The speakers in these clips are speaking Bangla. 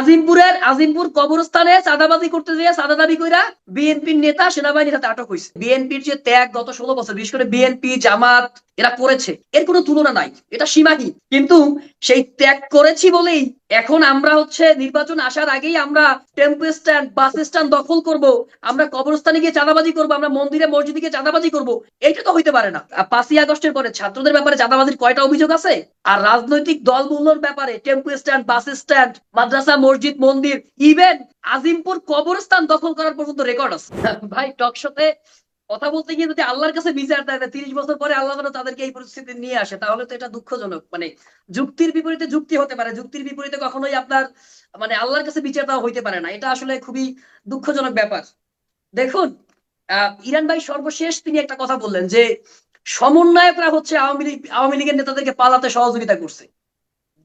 আজিমপুরের আজিমপুর কবরস্থানে চাঁদাবাজি করতে যেয়ে চাঁদা দাবি কইরা বিএনপির নেতা সেনাবাহিনীর হাতে আটক হয়েছে বিএনপির যে ত্যাগ গত ষোলো বছর, বিশেষ করে বিএনপি, জামাত, এরা করেছে। এর কোনো তুলনা নাই। এটা সীমাহীন। কিন্তু সেই ত্যাগ করেছি বলেই এখন আমরা হচ্ছে নির্বাচন আসার আগেই আমরা টেম্পো স্ট্যান্ড, বাস স্ট্যান্ড দখল করব, আমরা কবরস্থানে গিয়ে চাঁদাবাজি করব, আমরা মন্দিরে, মসজিদে গিয়ে চাঁদাবাজি করব, এইটা তো হইতে পারে না। পাঁচই আগস্টের পরে ছাত্রদের ব্যাপারে চাঁদাবাজির কয়টা অভিযোগ আছে? আর রাজনৈতিক দলগুলোর ব্যাপারে টেম্পো স্ট্যান্ড, বাস স্ট্যান্ড, মাদ্রাসা মসজিদ, মন্দির ইভেন আজিমপুর কবরস্থান দখল করার পর্যন্ত রেকর্ড আছে। ভাই টক শোতে কথা বলতে গিয়ে যদি আল্লাহর কাছে বিচার দেয় তিরিশ বছর পরে আল্লাহ তাদেরকে এই পরিস্থিতি নিয়ে আসে, তাহলে তো এটা দুঃখজনক। মানে যুক্তির বিপরীতে যুক্তি হতে পারে, যুক্তির বিপরীতে কখনোই আপনার মানে আল্লাহর কাছে বিচার দেওয়া হইতে পারে না। এটা আসলে খুবই দুঃখজনক ব্যাপার। দেখুন ইরান ভাই সর্বশেষ তিনি একটা কথা বললেন যে সমন্বয়করা হচ্ছে আওয়ামী লীগ, আওয়ামী লীগের নেতাদেরকে পালাতে সহযোগিতা করছে।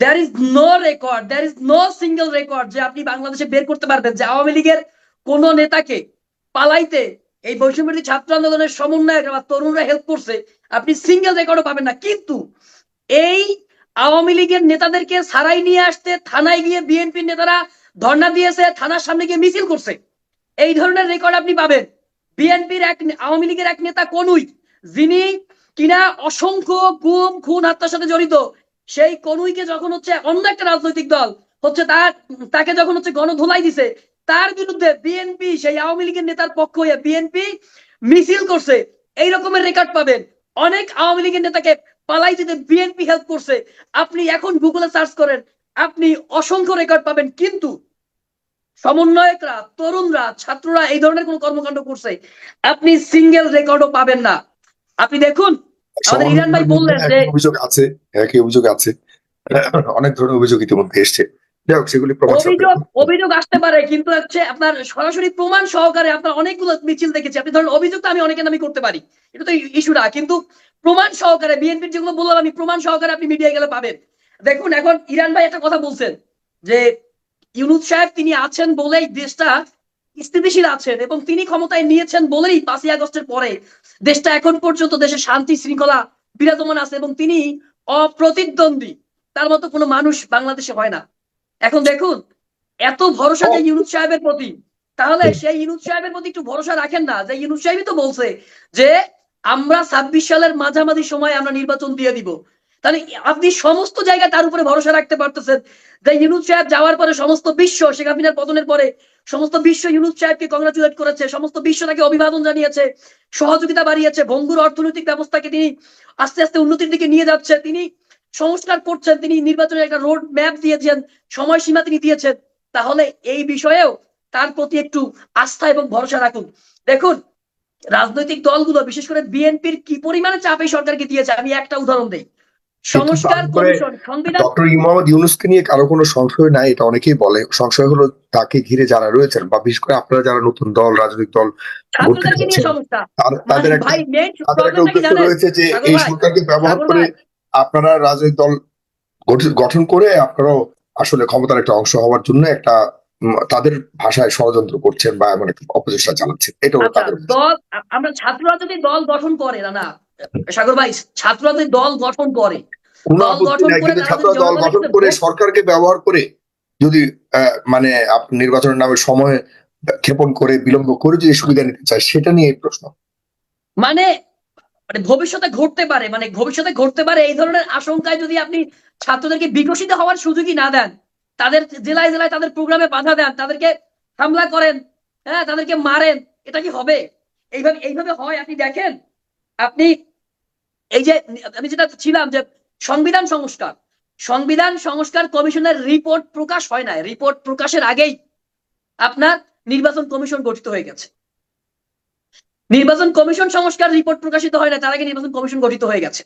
There is no record there is no single record যে আপনি বাংলাদেশে বের করতে পারবেন, যে আওয়ামী লীগের কোন নেতাকে পালাইতে এই বৈষম্যবিরোধী ছাত্র আন্দোলনের সমন্বয়করা বা তরুণরা হেল্প করছে, আপনি সিঙ্গেল রেকর্ডও পাবেন না। কিন্তু এই আওয়ামী লীগের নেতাদেরকে সারাই নিয়ে আসতে, থানায় গিয়ে বিএনপির নেতারা ধর্ণা দিয়েছে, থানার সামনে গিয়ে মিছিল করছে, এই ধরনের রেকর্ড আপনি পাবেন। বিএনপির এক আওয়ামী লীগের এক নেতা কনুই, যিনি কিনা অসংখ্য গুম, খুন, হত্যার সাথে জড়িত সেই কনুইকে যখন হচ্ছে অন্য একটা রাজনৈতিক দল হচ্ছে তার, তাকে যখন হচ্ছে গণধোলাই দিছে, তার বিরুদ্ধে বিএনপি সেই আওয়ামী লীগের নেতার পক্ষ হয়ে বিএনপি মিছিল করছে। এই রকমের রেকর্ড পাবেন। অনেক আওয়ামী লীগের নেতাকে পালাই দিতে বিএনপি হেল্প করছে। আপনি এখন গুগলে সার্চ করেন, আপনি অসংখ্য রেকর্ড পাবেন। কিন্তু সমন্বয়করা, তরুণরা, ছাত্ররা এই ধরনের কোন কর্মকাণ্ড করছে। আপনি সিঙ্গেল রেকর্ডও পাবেন না। আপনি দেখুন আমাদের ইরান ভাই বললেন যে অভিযোগ আছে একই অভিযোগ আছে। অনেক ধরনের অভিযোগ ইতিমধ্যে এসছে। যাই হোক সেগুলি প্রমাণ অভিযোগ অভিযোগ আসতে পারে কিন্তু হচ্ছে আপনার সরাসরি প্রমাণ সহকারে আপনার অনেকগুলো মিছিল দেখেছি। আপনি ধরেন অভিযোগ তো আমি অনেকের নামই করতে পারি। এটা তো ইস্যু না কিন্তু প্রমাণ সহকারে বিএনপির যেগুলো বললাম আমি প্রমাণ সহকারে আপনি মিডিয়ায় গেলে পাবেন। দেখুন এখন ইরান ভাই একটা কথা বলছেন যে ইউনুস সাহেব তিনি আছেন বলেই দেশটা স্থিতিশীল আছেন এবং তিনি ক্ষমতায় নিয়েছেন বলেই পাঁচই আগস্টের পরে দেশটা এখন পর্যন্ত দেশে শান্তি শৃঙ্খলা বিরাজমান আছে এবং তিনি অপ্রতিদ্বন্দ্বী। তার মতো কোনো মানুষ বাংলাদেশে হয় না। এখন দেখুন এত ভরসা যে ইউনুস সাহেবের প্রতি তাহলে সেই ইউনুস সাহেবের প্রতি একটু ভরসা রাখেন না। যে ইউনুস সাহেবই তো বলছে যে আমরা ছাব্বিশ সালের মাঝামাঝি সময় আমরা নির্বাচন দিয়ে দিব। তাহলে আপনি সমস্ত জায়গায় তার উপরে ভরসা রাখতে পারতেছেন যে ইউনুস সাহেব যাওয়ার পরে সমস্ত বিশ্ব, শেখ হাসিনার পতনের পরে সমস্ত বিশ্ব ইউনুস সাহেবকে কংগ্রাচুলেট করেছে, সমস্ত বিশ্ব তাকে অভিবাদন জানিয়েছে, সহযোগিতা বাড়িয়েছে, ভঙ্গুর অর্থনৈতিক ব্যবস্থাকে তিনি আস্তে আস্তে উন্নতির দিকে নিয়ে যাচ্ছে, তিনি সংস্কার করছেন, তিনি নির্বাচনের একটা রোড ম্যাপ দিয়েছেন, সময়সীমা তিনি দিয়েছেন। তাহলে এই বিষয়েও তার প্রতি একটু আস্থা এবং ভরসা রাখুন। দেখুন, রাজনৈতিক দলগুলো, বিশেষ করে বিএনপির কি পরিমাণে চাপ এই সরকারকে দিয়েছে, আমি একটা উদাহরণ দেই। সংস্কার কমিশন সংবিধান ডক্টর ইমামদ ইউনুসকে নিয়ে কারও কোনো সংশয় নাই এটা অনেকেই বলে। সংশয় হলো তাকে ঘিরে যারা রয়েছেন বা বিশেষ করে আপনারা যারা নতুন দল রাজনৈতিক দল তাদের একটা তাদের একটা উদ্দেশ্য রয়েছে যে এই সরকারকে ব্যবহার করে আপনারা রাজনৈতিক দল গঠন- করে আপনারাও আসলে ক্ষমতার একটা অংশ হওয়ার জন্য একটা তাদের ভাষায় ষড়যন্ত্র করছেন বা এমন একটা অপচেষ্টা চালাচ্ছেন। এটা হলো আচ্ছা তাদের দল আমরা ছাত্ররা যদি দল গঠন করে না না সাগর ভাই দল গঠন করে। কোনো দল আপত্তি গঠন নাই করে কিন্তু ছাত্ররা দল গঠন করে সরকারকে ব্যবহার করে যদি মানে নির্বাচনের নামে সময় ক্ষেপণ করে বিলম্ব করে যদি সুবিধা নিতে চায় সেটা নিয়ে প্রশ্ন। মানে মানে ভবিষ্যতে ঘটতে পারে মানে ভবিষ্যতে ঘটতে পারে এই ধরনের আশঙ্কায় যদি আপনি ছাত্রদেরকে বিকশিত হওয়ার সুযোগই না দেন তাদের জেলায় জেলায় তাদের প্রোগ্রামে বাধা দেন তাদেরকে হামলা করেন হ্যাঁ তাদেরকে মারেন এটা কি হবে? এইভাবে এইভাবে হয় আপনি দেখেন? আপনি এই যে আমি যেটা ছিলাম যে সংবিধান সংস্কার। সংবিধান সংস্কার কমিশনের রিপোর্ট প্রকাশ হয় না রিপোর্ট প্রকাশের আগেই আপনার নির্বাচন কমিশন গঠিত হয়ে গেছে। নির্বাচন কমিশন সংস্কার রিপোর্ট প্রকাশিত হয় না তার আগে নির্বাচন কমিশন গঠিত হয়ে গেছে।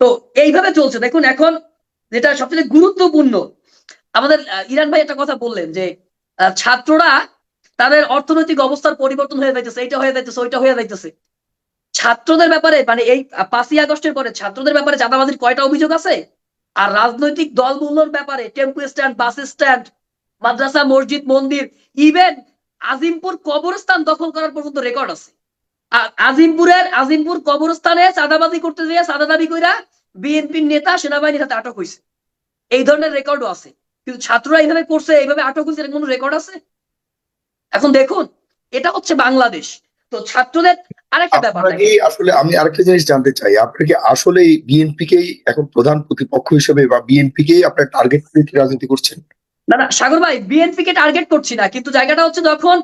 তো এইভাবে চলছে। দেখুন, এখন যেটা সবচেয়ে গুরুত্বপূর্ণ, আমাদের ইরান ভাই একটা কথা বললেন যে ছাত্ররা তাদের অর্থনৈতিক অবস্থার পরিবর্তন হয়ে যাইতেছে, এইটা হয়ে যাইতেছে, ওইটা হয়ে যাইতেছে। ছাত্রদের ব্যাপারে মানে এই পাঁচই আগস্টের পরে ছাত্রদের ব্যাপারে চাঁদাবাজির কয়টা অভিযোগ আছে? আর রাজনৈতিক দলগুলোর ব্যাপারে, টেম্পু স্ট্যান্ড, বাস স্ট্যান্ড, মাদ্রাসা, মসজিদ, মন্দির ইভেন আজিমপুর কবরস্থান দখল করার পর্যন্ত রেকর্ড আছে। আজিমপুরের, আজিমপুর কবরস্থানে চাঁদাবাজি করতে গিয়ে চাঁদা দাবি কইরা বিএনপির নেতা, সেনাবাহিনীর হাতে আটক হয়েছে এই ধরনের রেকর্ডও আছে। কিন্তু ছাত্ররা এইভাবে করছে, এইভাবে আটক হয়েছে কোনো রেকর্ড আছে? এখন দেখুন, এটা হচ্ছে বাংলাদেশ। তো ছাত্রদের আরেকটা ব্যাপার আসলে আমি আরেকটা জিনিস জানতে চাই। আপনারা কি আসলে বিএনপি কেই এখন প্রধান প্রতিপক্ষ হিসেবে বা বিএনপি কেই আপনার টার্গেট করে রাজনীতি করছেন? না না সাগর ভাই বিএনপি কে টার্গেট করছি না কিন্তু জায়গাটা হচ্ছে যখন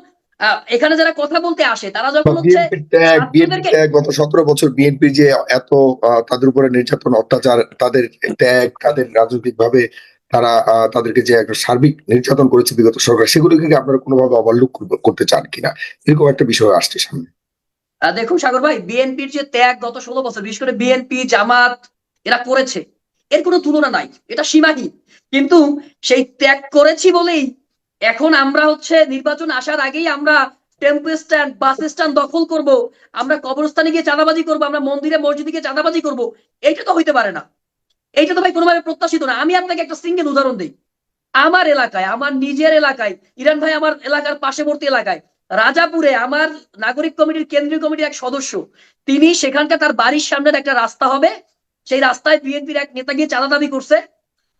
এখানে যারা কথা বলতে আসে তারা যখন হচ্ছে গত সতেরো বছর বিএনপি যে এত তাদের উপরে নির্যাতন অত্যাচার তাদের ত্যাগ তাদের রাজনৈতিক ভাবে তারা তাদেরকে যে একটা সার্বিক নির্যাতন করেছে বিগত সরকার সেগুলোকে কি আপনারা কোনোভাবে অবলুক করতে চান কিনা? এরকম একটা বিষয় আসছে সামনে। দেখুন সাগর ভাই, বিএনপির যে ত্যাগ গত ষোলো বছর, বিশেষ করে বিএনপি, জামাত, এরা করেছে। এর কোনো তুলনা নাই, এটা সীমাহীন। কিন্তু সেই ত্যাগ করেছি বলেই এখন আমরা হচ্ছে নির্বাচন আসার আগেই আমরা টেম্পো স্ট্যান্ড, বাস স্ট্যান্ড দখল করব, আমরা কবরস্থানে গিয়ে চাঁদাবাজি করব, আমরা মন্দিরে, মসজিদে গিয়ে চাঁদাবাজি করব, এইটা তো হইতে পারে না। এইটা তো ভাই কোনোভাবে প্রত্যাশিত না। আমি আপনাকে একটা সিঙ্গেল উদাহরণ দিই। আমার এলাকায়, আমার নিজের এলাকায়, ইরান ভাই আমার এলাকার পাশেবর্তী এলাকায় রাজাপুরে আমার নাগরিক কমিটির কেন্দ্রীয় কমিটির এক সদস্য তিনি সেখানকার তার বাড়ির সামনের একটা রাস্তা হবে। সেই রাস্তায় বিএনপির এক নেতা গিয়ে চাঁদা দাবি করছে।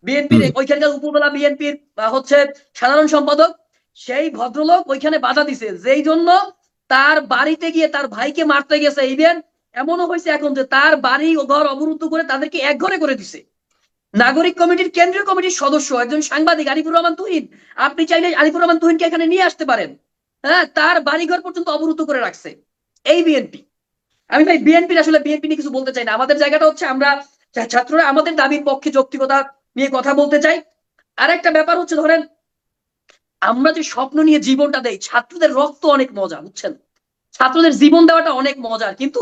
বিএনপির ওইখানকার উপজেলা বিএনপির হচ্ছে সাধারণ সম্পাদক সেই ভদ্রলোক ওইখানে বাধা দিছে। যেই জন্য তার বাড়িতে গিয়ে তার ভাইকে মারতে গেছে। ইভেন এমনও হয়েছে এখন যে তার বাড়ি ও ঘর অবরুদ্ধ করে তাদেরকে এক ঘরে করে দিছে। নাগরিক কমিটির কেন্দ্রীয় কমিটির সদস্য একজন সাংবাদিক আরিফুর রহমান তুহিন। আপনি চাইলে আরিফুর রহমান তুহিনকে এখানে নিয়ে আসতে পারেন। হ্যাঁ তার বাড়িঘর পর্যন্ত অবরুদ্ধ করে রাখছে এই বিএনপি। আমি ভাই, বিএনপির আসলে বিএনপি নিয়ে কিছু বলতে চাই না। আমাদের জায়গাটা হচ্ছে আমরা ছাত্ররা আমাদের দাবির পক্ষে যৌক্তিকতা নিয়ে কথা বলতে চাই। আর একটা ব্যাপার হচ্ছে, ধরেন, আমরা যে স্বপ্ন নিয়ে জীবনটা দেই, ছাত্রদের রক্ত অনেক মজা, বুঝছেন? ছাত্রদের জীবন দেওয়াটা অনেক মজার। কিন্তু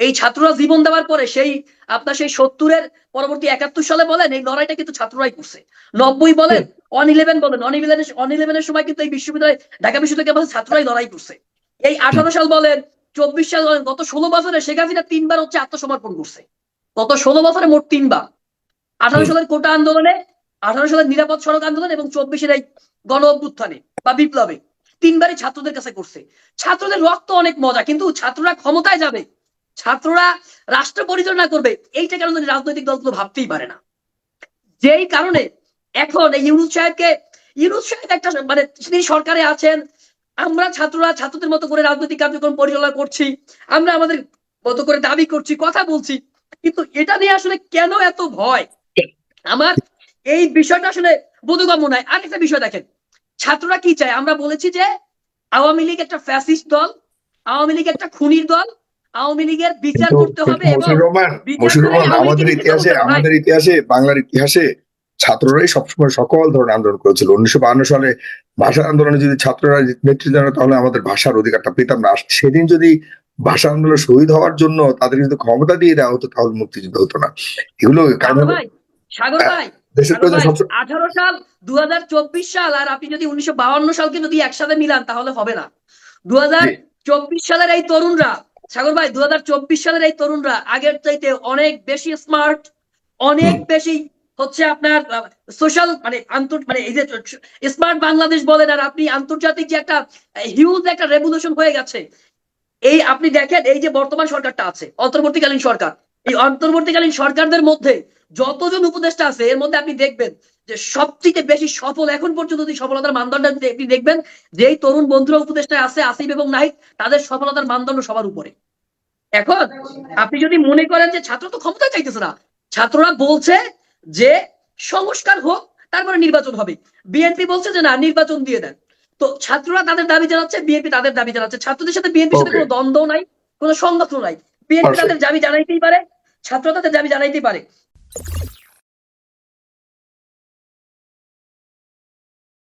এই ছাত্ররা জীবন দেওয়ার পরে সেই, আপনার সেই সত্তরের পরবর্তী একাত্তর সালে বলেন, এই লড়াইটা কিন্তু ছাত্ররাই করছে। নব্বই বলেন অন ইলেভেন বলেন অন ইলেভেনের অন ইলেভেনের সময় কিন্তু এই বিশ্ববিদ্যালয়, ঢাকা বিশ্ববিদ্যালয় ছাত্ররাই লড়াই করছে। এই আঠারো সাল বলেন, চব্বিশ সাল বলেন, গত ষোলো বছরে শেখ হাসিনা তিনবার হচ্ছে আত্মসমর্পণ করছে। গত ষোলো বছরে মোট তিনবার। আঠারো সালের কোটা আন্দোলনে, আঠারো সালের নিরাপদ সড়ক আন্দোলন এবং চব্বিশের এই গণ অভ্যুত্থানে বা বিপ্লবে তিনবারই ছাত্রদের কাছে করছে। ছাত্রদের রক্ত অনেক মজা, কিন্তু ছাত্ররা ক্ষমতায় যাবে। ছাত্ররা রাষ্ট্র পরিচালনা করবে, এইটা জানি রাজনৈতিক দলগুলো ভাবতেই পারে না। যেই কারণে এখন এই ইউনুস সাহেবকে ইউনুস সাহেব একটা মানে তিনি সরকারে আছেন আমরা ছাত্ররা ছাত্রদের মতো করে রাজনৈতিক কার্যক্রম পরিচালনা করছি আমরা আমাদের মতো করে দাবি করছি কথা বলছি কিন্তু এটা নিয়ে আসলে কেন এত ভয়? আমার এই বিষয়টা আসলে বোধগম্য নয়। আরেকটা বিষয় দেখেন ছাত্ররা কি চায়? আমরা বলেছি যে আওয়ামী লীগ একটা ফ্যাসিস্ট দল আওয়ামী লীগ একটা খুনির দল আওয়ামী লীগের বিচার করতে হবে আমাদের ইতিহাসে। আমাদের ইতিহাসে বাংলার ইতিহাসে ছাত্ররাই সবসময় সকল ধরনের আন্দোলন করেছিল। উনিশশো বাহান্ন সালে ভাষা আন্দোলনে যদি ছাত্ররা নেতৃত্ব দেন তাহলে আমাদের ভাষার অধিকারটা পেতাম না। সেদিন যদি ভাষা আন্দোলন শহীদ হওয়ার জন্য তাদের যদি ক্ষমতা দিয়ে দেওয়া হতো তাহলে মুক্তিযুদ্ধ হতো না। এগুলো কারণ দেশের আঠারো সাল দু সাল আর আপনি যদি উনিশশো সালকে যদি একসাথে মিলান তাহলে হবে না। দু চব্বিশ সালের এই তরুণরা সাগর ভাই দু সালের এই তরুণরা আগের চাইতে অনেক বেশি স্মার্ট অনেক বেশি হচ্ছে আপনার সোশ্যাল মানে আন্তর মানে এই যে স্মার্ট বাংলাদেশ বলেন আর আপনি আন্তর্জাতিক যে একটা হিউজ একটা রেভলিউশন হয়ে গেছে। এই আপনি দেখেন এই যে বর্তমান সরকারটা আছে, অন্তর্বর্তীকালীন সরকার। এই অন্তর্বর্তীকালীন সরকারদের মধ্যে যতজন উপদেষ্টা আছে, এর মধ্যে আপনি দেখবেন যে সবচেয়ে বেশি সফল এখন পর্যন্ত সফলতার মানদণ্ড আপনি দেখবেন যেই তরুণ বন্ধুরা উপদেষ্টায় আছে, আসিফ এবং নাহিদ, তাদের সফলতার মানদণ্ড সবার উপরে। এখন আপনি যদি মনে করেন যে ছাত্র তো ক্ষমতা চাইতেছে না, ছাত্ররা বলছে যে সংস্কার হোক তারপরে নির্বাচন হবে। বিএনপি বলছে যে না নির্বাচন দিয়ে দেন। তো ছাত্ররা তাদের দাবি জানাচ্ছে বিএনপি তাদের দাবি জানাচ্ছে। ছাত্রদের সাথে বিএনপির সাথে কোনো দ্বন্দ্ব নাই কোনো সংঘাত নাই। বিএনপি. তাদের দাবি জানাইতেই পারে ছাত্র তাদের দাবি জানাইতেই পারে।